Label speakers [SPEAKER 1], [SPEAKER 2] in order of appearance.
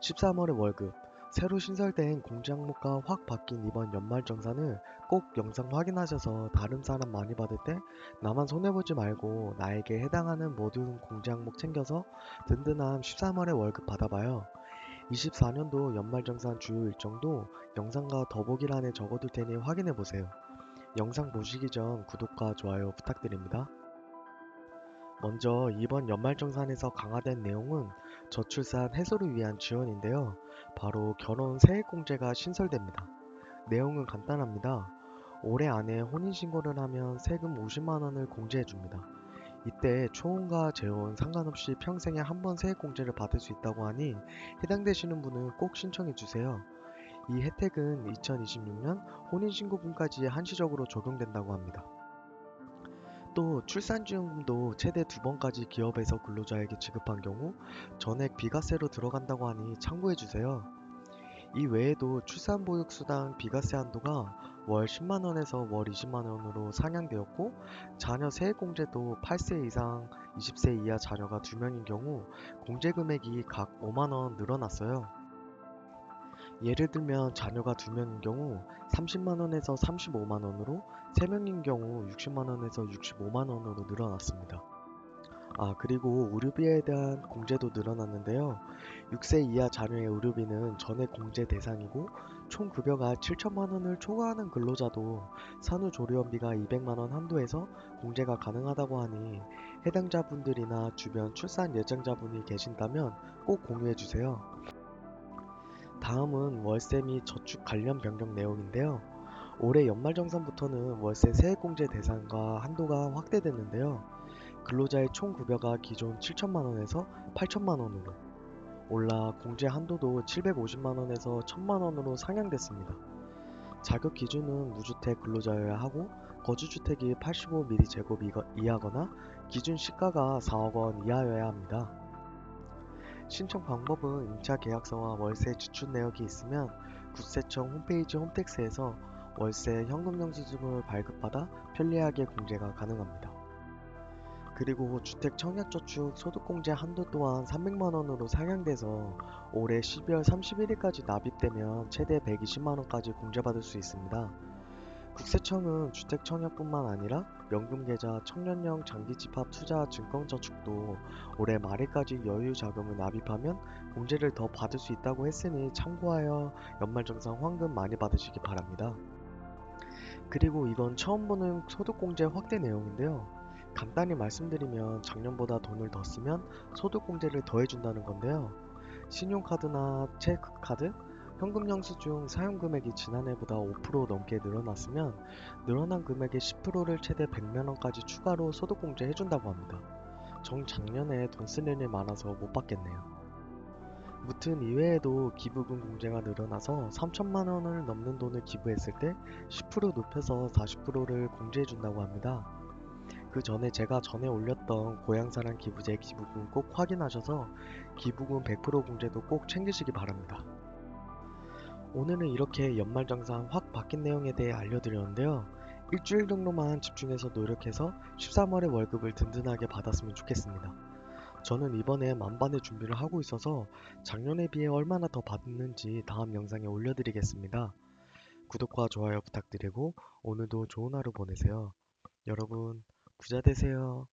[SPEAKER 1] 13월의 월급, 새로 신설된 공제 항목과 확 바뀐 이번 연말정산을 꼭 영상 확인하셔서 다른 사람 많이 받을 때 나만 손해보지 말고 나에게 해당하는 모든 공제 항목 챙겨서 든든한 13월의 월급 받아봐요. 24년도 연말정산 주요 일정도 영상과 더보기란에 적어둘 테니 확인해보세요. 영상 보시기 전 구독과 좋아요 부탁드립니다. 먼저 이번 연말정산에서 강화된 내용은 저출산 해소를 위한 지원인데요. 바로 결혼 세액공제가 신설됩니다. 내용은 간단합니다. 올해 안에 혼인신고를 하면 세금 50만원을 공제해줍니다. 이때 초혼과 재혼 상관없이 평생에 한 번 세액공제를 받을 수 있다고 하니 해당되시는 분은 꼭 신청해주세요. 이 혜택은 2026년 혼인신고분까지 한시적으로 적용된다고 합니다. 또 출산지원금도 최대 두 번까지 기업에서 근로자에게 지급한 경우 전액 비과세로 들어간다고 하니 참고해주세요. 이 외에도 출산보육수당 비과세 한도가 월 10만원에서 월 20만원으로 상향되었고 자녀 세액공제도 8세 이상 20세 이하 자녀가 2명인 경우 공제금액이 각 5만원 늘어났어요. 예를 들면 자녀가 2명인 경우 30만원에서 35만원으로 3명인 경우 60만원에서 65만원으로 늘어났습니다. 아 그리고 의료비에 대한 공제도 늘어났는데요. 6세 이하 자녀의 의료비는 전액 공제 대상이고 총 급여가 7천만원을 초과하는 근로자도 산후조리원비가 200만원 한도에서 공제가 가능하다고 하니 해당자분들이나 주변 출산 예정자분이 계신다면 꼭 공유해주세요. 다음은 월세 및 저축 관련 변경 내용인데요. 올해 연말정산부터는 월세 세액공제 대상과 한도가 확대됐는데요. 근로자의 총 급여가 기존 7천만원에서 8천만원으로 올라 공제 한도도 750만원에서 1000만원으로 상향됐습니다. 자격 기준은 무주택 근로자여야 하고 거주주택이 85mm 이하거나 기준 시가가 4억 원 이하여야 합니다. 신청 방법은 임차 계약서와 월세 지출 내역이 있으면 국세청 홈페이지 홈택스에서 월세 현금 영수증을 발급받아 편리하게 공제가 가능합니다. 그리고 주택 청약저축 소득공제 한도 또한 300만원으로 상향돼서 올해 12월 31일까지 납입되면 최대 120만원까지 공제받을 수 있습니다. 국세청은 주택 청약뿐만 아니라 연금계좌, 청년형 장기집합 투자 증권저축도 올해 말일까지 여유 자금을 납입하면 공제를 더 받을 수 있다고 했으니 참고하여 연말정산 환금 많이 받으시기 바랍니다. 그리고 이건 처음 보는 소득공제 확대 내용인데요. 간단히 말씀드리면 작년보다 돈을 더 쓰면 소득공제를 더 해준다는 건데요. 신용카드나 체크카드, 현금 영수증 사용 금액이 지난해보다 5% 넘게 늘어났으면 늘어난 금액의 10%를 최대 100만원까지 추가로 소득공제 해준다고 합니다. 정 작년에 돈쓸 일이 많아서 못 받겠네요. 무튼 이외에도 기부금 공제가 늘어나서 3천만 원을 넘는 돈을 기부했을 때 10% 높여서 40%를 공제해준다고 합니다. 그 전에 제가 전에 올렸던 고향사랑 기부제 기부금 꼭 확인하셔서 기부금 100% 공제도 꼭 챙기시기 바랍니다. 오늘은 이렇게 연말정산 확 바뀐 내용에 대해 알려드렸는데요. 일주일 정도만 집중해서 노력해서 13월의 월급을 든든하게 받았으면 좋겠습니다. 저는 이번에 만반의 준비를 하고 있어서 작년에 비해 얼마나 더 받는지 다음 영상에 올려드리겠습니다. 구독과 좋아요 부탁드리고 오늘도 좋은 하루 보내세요. 여러분 부자 되세요.